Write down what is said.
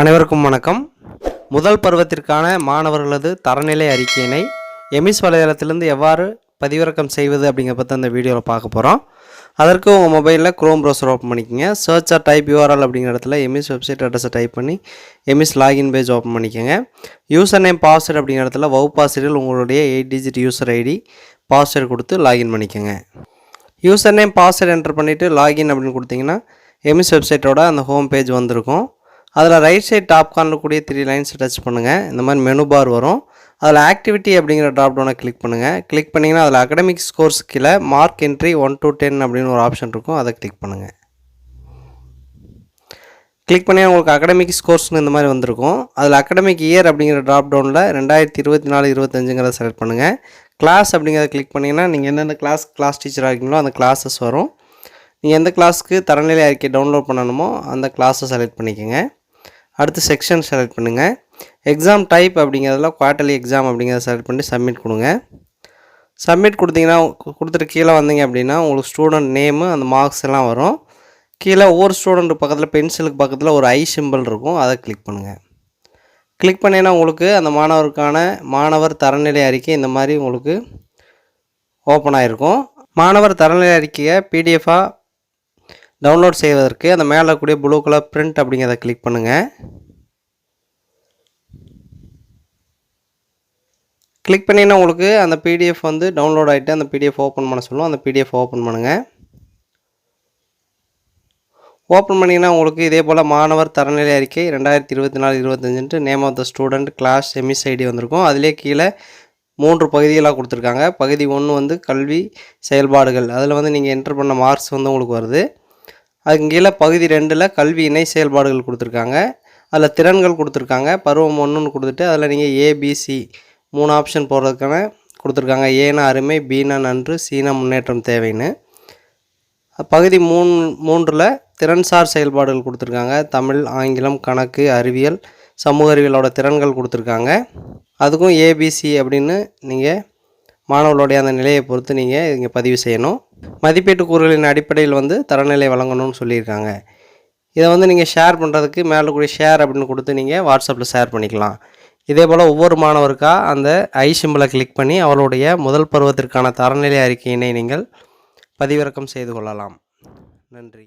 அனைவருக்கும் வணக்கம். முதல் பருவத்திற்கான மாணவர்களது தரநிலை அறிக்கையினை எமிஸ் வலைதளத்திலிருந்து எவ்வாறு பதிவிறக்கம் செய்வது அப்படிங்கிற பற்றி அந்த வீடியோவில் பார்க்க போகிறோம் அதற்கு உங்கள் மொபைலில் க்ரோம் ப்ரௌசர் ஓப்பன் பண்ணிக்கோங்க. சர்ச் ஆர் டைப் யூஆர்எல் அப்படிங்கிற இடத்துல எமிஸ் வெப்சைட் அட்ரஸை டைப் பண்ணி எமிஸ் லாகின் பேஜ் ஓப்பன் பண்ணிக்கோங்க. யூசர் நேம் பாஸ்வேர்டு அப்படிங்கிற இடத்துல வவு பாஸ்வேர்டில் உங்களுடைய eight digit user ID password கொடுத்து லாகின் பண்ணிக்கோங்க. யூசர் நேம் பாஸ்வேர்டு என்டர் பண்ணிவிட்டு லாகின் அப்படின்னு கொடுத்தீங்கன்னா எமிஸ் வெப்சைட்டோட அந்த ஹோம் பேஜ் வந்திருக்கும். அதில் ரைட் சைட் டாப் கார்னர் கூடிய த்ரீ லைன்ஸ் டச் பண்ணுங்கள் இந்த மாதிரி மெனு பார் வரும். அதில் ஆக்டிவிட்டி அப்படிங்கிற ட்ராப் டவுனை கிளிக் பண்ணுங்கள் கிளிக் பண்ணிங்கன்னா அதில் அகடமிக் ஸ்கோர்ஸ் கீழே mark entry one to ten அப்படின்னு ஒரு ஆப்ஷன் இருக்கும். அதை கிளிக் பண்ணுங்கள் கிளிக் பண்ணி உங்களுக்கு அகடமிக் ஸ்கோர்ஸ்னு இந்த மாதிரி வந்திருக்கும். அதில் அகடமிக் இயர் அப்படிங்கிற ட்ராப் டவுனில் ரெண்டாயிரத்தி இருபத்தி நாலு இருபத்தஞ்சுங்கிறத செலக்ட் பண்ணுங்கள் கிளாஸ் அப்படிங்கிறத கிளிக் பண்ணிங்கன்னா நீங்கள் எந்தெந்த கிளாஸ் கிளாஸ் டீச்சராக இருக்கீங்களோ அந்த கிளாஸஸ் வரும். நீங்கள் எந்த கிளாஸ்க்கு தரநிலை அறிக்கை டவுன்லோட் பண்ணணுமோ அந்த கிளாஸை செலக்ட் பண்ணிக்கோங்க. அடுத்து செக்ஷன் செலக்ட் பண்ணுங்கள் எக்ஸாம் டைப் அப்படிங்கிறதுல குவார்ட்டர்லி எக்ஸாம் அப்படிங்கிறத செலக்ட் பண்ணி சப்மிட் கொடுங்க. சப்மிட் கொடுத்தீங்கன்னா கொடுத்துட்டு கீழே வந்தீங்க அப்படின்னா உங்களுக்கு ஸ்டூடெண்ட் நேமு அந்த மார்க்ஸ் எல்லாம் வரும். கீழே ஒவ்வொரு ஸ்டூடெண்ட் பக்கத்தில் பென்சிலுக்கு பக்கத்தில் ஒரு ஐ சிம்பிள் இருக்கும். அதை கிளிக் பண்ணுங்கள் கிளிக் பண்ணிங்கன்னா உங்களுக்கு அந்த மாணவருக்கான மாணவர் தரநிலை அறிக்கை இந்த மாதிரி உங்களுக்கு ஓப்பன் ஆகிருக்கும் மாணவர் தரநிலை அறிக்கையை பிடிஎஃபாக டவுன்லோட் செய்வதற்கு அந்த மேலே கூடிய ப்ளூ கலர் பிரிண்ட் அப்படிங்கிறத கிளிக் பண்ணுங்கள் கிளிக் பண்ணிங்கன்னா உங்களுக்கு அந்த பிடிஎஃப் வந்து டவுன்லோட் ஆகிட்டு அந்த பிடிஎஃப் ஓப்பன் பண்ண சொல்லும். அந்த பிடிஎஃப் ஓப்பன் பண்ணுங்கள் ஓப்பன் பண்ணிங்கன்னா உங்களுக்கு இதே போல் மாணவர் தரநிலை அறிக்கை ரெண்டாயிரத்தி இருபத்தி நாலு இருபத்தஞ்சுன்ட்டு name of the student class EMIS ID வந்திருக்கும். அதிலே கீழே மூன்று பகுதிகளாக கொடுத்துருக்காங்க. பகுதி ஒன்று வந்து கல்வி செயல்பாடுகள். அதில் வந்து நீங்கள் என்ட்ரு பண்ண மார்க்ஸ் வந்து உங்களுக்கு வருது. அதுக்கு கீழே பகுதி ரெண்டில் கல்வி இணை செயல்பாடுகள் கொடுத்துருக்காங்க. அதில் திறன்கள் கொடுத்துருக்காங்க. பருவம் ஒன்றுன்னு கொடுத்துட்டு அதில் நீங்கள் ஏபிசி மூணு ஆப்ஷன் போடுறதுக்கான கொடுத்துருக்காங்க. ஏனா அருமை பீனா நன்று சீனா முன்னேற்றம் தேவைன்னு. பகுதி மூணு மூன்றில் திறன்சார் செயல்பாடுகள் கொடுத்துருக்காங்க. தமிழ் ஆங்கிலம் கணக்கு அறிவியல் சமூக அறிவியலோட திறன்கள் கொடுத்துருக்காங்க. அதுக்கும் ஏபிசி அப்படின்னு நீங்கள் மாணவர்களுடைய அந்த நிலையை பொறுத்து நீங்கள் இங்கே பதிவு செய்யணும். மதிப்பீட்டு கூறுகளின் அடிப்படையில் வந்து தரநிலை வழங்கணும்னு சொல்லியிருக்காங்க. இதை வந்து நீங்கள் ஷேர் பண்ணுறதுக்கு மேலே கூடிய ஷேர் அப்படின்னு கொடுத்து நீங்கள் வாட்ஸ்அப்பில் ஷேர் பண்ணிக்கலாம். இதே போல் ஒவ்வொரு மாணவருக்கா அந்த ஐ சிம்பிளை கிளிக் பண்ணி அவளுடைய முதல் பருவத்திற்கான தரநிலை அறிக்கையினை நீங்கள் பதிவிறக்கம் செய்து கொள்ளலாம். நன்றி.